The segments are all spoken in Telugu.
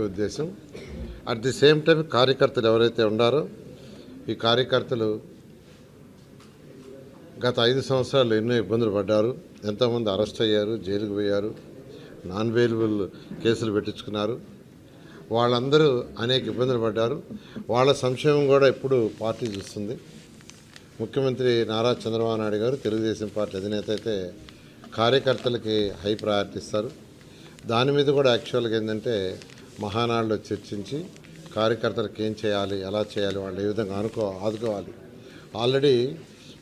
ముఖ్య ఉద్దేశం. అట్ ది సేమ్ టైం కార్యకర్తలు ఎవరైతే ఉన్నారో ఈ కార్యకర్తలు గత ఐదు సంవత్సరాలు ఎన్నో ఇబ్బందులు పడ్డారు. ఎంతోమంది అరెస్ట్ అయ్యారు జైలుకు పోయారు నాన్ బెయిలబుల్ కేసులు పెట్టించుకున్నారు. వాళ్ళందరూ అనేక ఇబ్బందులు పడ్డారు. వాళ్ళ సంక్షేమం కూడా ఇప్పుడు పార్టీ చూస్తుంది. ముఖ్యమంత్రి నారా చంద్రబాబు నాయుడు గారు తెలుగుదేశం పార్టీ అధినేత అయితే కార్యకర్తలకి హై ప్రయారిటీ ఇస్తారు. దాని మీద కూడా యాక్చువల్గా ఏంటంటే మహానాడులో చర్చించి కార్యకర్తలకు ఏం చేయాలి ఎలా చేయాలి వాళ్ళు ఏ విధంగా అనుకో ఆదుకోవాలి. ఆల్రెడీ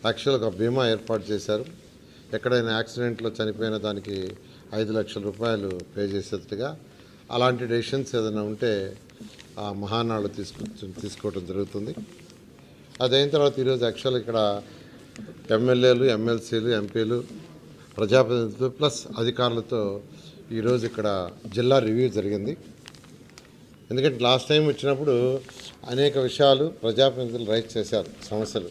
యాక్చువల్గా బీమా ఏర్పాటు చేశారు. ఎక్కడైనా యాక్సిడెంట్లో చనిపోయిన దానికి ఐదు లక్షల రూపాయలు పే చేసేట్టుగా అలాంటి డెసిషన్స్ ఏదైనా ఉంటే ఆ మహానాడు తీసుకు తీసుకోవడం జరుగుతుంది. అదైన తర్వాత ఈరోజు యాక్చువల్ ఇక్కడ ఎమ్మెల్యేలు ఎమ్మెల్సీలు ఎంపీలు ప్రజాప్రతినిధులు ప్లస్ అధికారులతో ఈరోజు ఇక్కడ జిల్లా రివ్యూ జరిగింది. ఎందుకంటే లాస్ట్ టైం వచ్చినప్పుడు అనేక విషయాలు ప్రజాప్రతినిధులు రైట్ చేశారు సమస్యలు.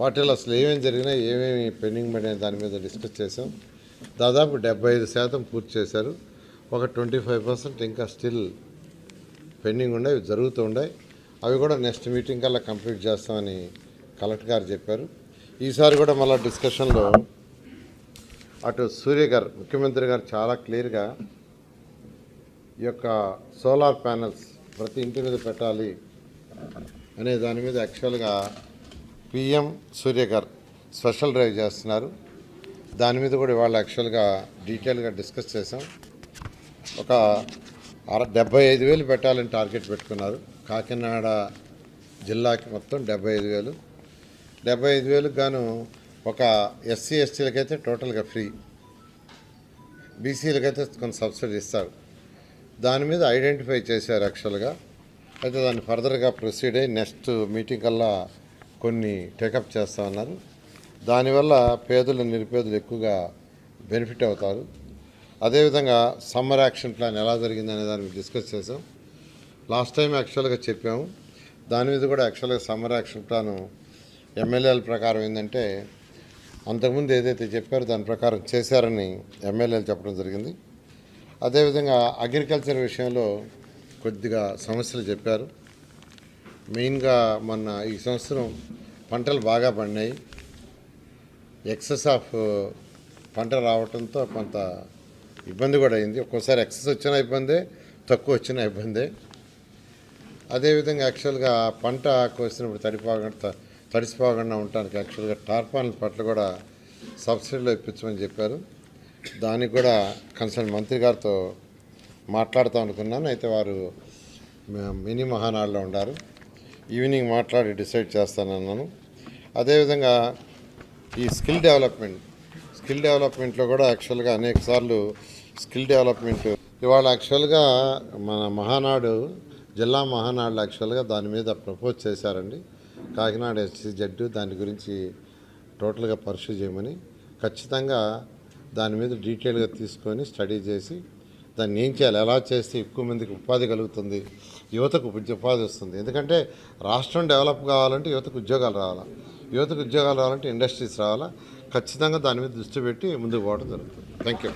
వాటిలో అసలు ఏమేమి జరిగినా ఏమేమి పెండింగ్ పడిన దాని మీద డిస్కస్ చేసాం దాదాపు డెబ్బై ఐదు శాతం పూర్తి చేశారు. ఒక ట్వంటీ ఫైవ్ పర్సెంట్ ఇంకా స్టిల్ పెండింగ్ ఉన్నాయి జరుగుతూ ఉన్నాయి. అవి కూడా నెక్స్ట్ మీటింగ్ కల్లా కంప్లీట్ చేస్తామని కలెక్టర్ గారు చెప్పారు. ఈసారి కూడా మళ్ళీ డిస్కషన్లో అటు సూర్య గారు ముఖ్యమంత్రి గారు చాలా క్లియర్గా ఈ యొక్క సోలార్ ప్యానల్స్ ప్రతి ఇంటి మీద పెట్టాలి అనే దాని మీద యాక్చువల్గా పిఎం సూర్య స్పెషల్ డ్రైవ్ చేస్తున్నారు. దాని మీద కూడా ఇవాళ యాక్చువల్గా డీటెయిల్గా డిస్కస్ చేసాం ఒక అర డెబ్బై ఐదు వేలు పెట్టాలని టార్గెట్ పెట్టుకున్నారు. కాకినాడ జిల్లాకి మొత్తం డెబ్బై ఐదు వేలు. డెబ్బై ఐదు వేలకు గాను ఒక ఎస్సీ ఎస్టీలకైతే టోటల్గా ఫ్రీ. బీసీలకైతే కొంత సబ్సిడీ ఇస్తారు. దాని మీద ఐడెంటిఫై చేశారు యాక్చువల్గా. అయితే దాన్ని ఫర్దర్గా ప్రొసీడ్ అయ్యి నెక్స్ట్ మీటింగ్ కల్లా కొన్ని టేకప్ చేస్తా ఉన్నారు. దానివల్ల పేదలు నిరుపేదలు ఎక్కువగా బెనిఫిట్ అవుతారు. అదేవిధంగా సమ్మర్ యాక్షన్ ప్లాన్ ఎలా జరిగిందనే దాని మీద డిస్కస్ చేసాం లాస్ట్ టైం యాక్చువల్గా చెప్పాము దాని మీద కూడా యాక్చువల్గా సమ్మర్ యాక్షన్ ప్లాన్ ఎమ్మెల్యేల ప్రకారం ఏంటంటే అంతకుముందు ఏదైతే చెప్పారో దాని ప్రకారం చేశారని ఎమ్మెల్యేలు చెప్పడం జరిగింది. అదేవిధంగా అగ్రికల్చర్ విషయంలో కొద్దిగా సమస్యలు చెప్పారు. మెయిన్గా మొన్న ఈ సంవత్సరం పంటలు బాగా పండినాయి. ఎక్సెస్ ఆఫ్ పంట రావడంతో కొంత ఇబ్బంది కూడా అయింది. ఒక్కోసారి ఎక్సెస్ వచ్చిన ఇబ్బందే తక్కువ వచ్చిన ఇబ్బందే. అదేవిధంగా యాక్చువల్గా పంట కోసినప్పుడు తడిపోకుండా తడిసిపోకుండా ఉండటానికి యాక్చువల్గా టార్పాన్ పట్ల కూడా సబ్సిడీలో ఇప్పించమని చెప్పారు. దానికి కూడా కన్సర్న్ మంత్రి గారితో మాట్లాడుతూ అనుకున్నాను. అయితే వారు మినీ మహానాడులో ఉన్నారు ఈవినింగ్ మాట్లాడి డిసైడ్ చేస్తానన్నాను. అదేవిధంగా ఈ స్కిల్ డెవలప్మెంట్ స్కిల్ డెవలప్మెంట్లో కూడా యాక్చువల్గా అనేక సార్లు స్కిల్ డెవలప్మెంట్ ఇవాళ యాక్చువల్గా మన మహానాడు జిల్లా మహానాడులు యాక్చువల్గా దాని మీద ప్రపోజ్ చేశారండి. కాకినాడ ఎస్సీ జడ్డు దాని గురించి టోటల్గా పర్సూ చేయమని. ఖచ్చితంగా దాని మీద డీటెయిల్గా తీసుకొని స్టడీ చేసి దాన్ని ఏం చేయాలి ఎలా చేస్తే ఎక్కువ మందికి ఉపాధి కలుగుతుంది యువతకు ఉపాధి వస్తుంది. ఎందుకంటే రాష్ట్రం డెవలప్ కావాలంటే యువతకు ఉద్యోగాలు రావాలా. యువతకు ఉద్యోగాలు రావాలంటే ఇండస్ట్రీస్ రావాలా. ఖచ్చితంగా దాని మీద దృష్టి పెట్టి ముందుకు పోవడం జరుగుతుంది. Thank you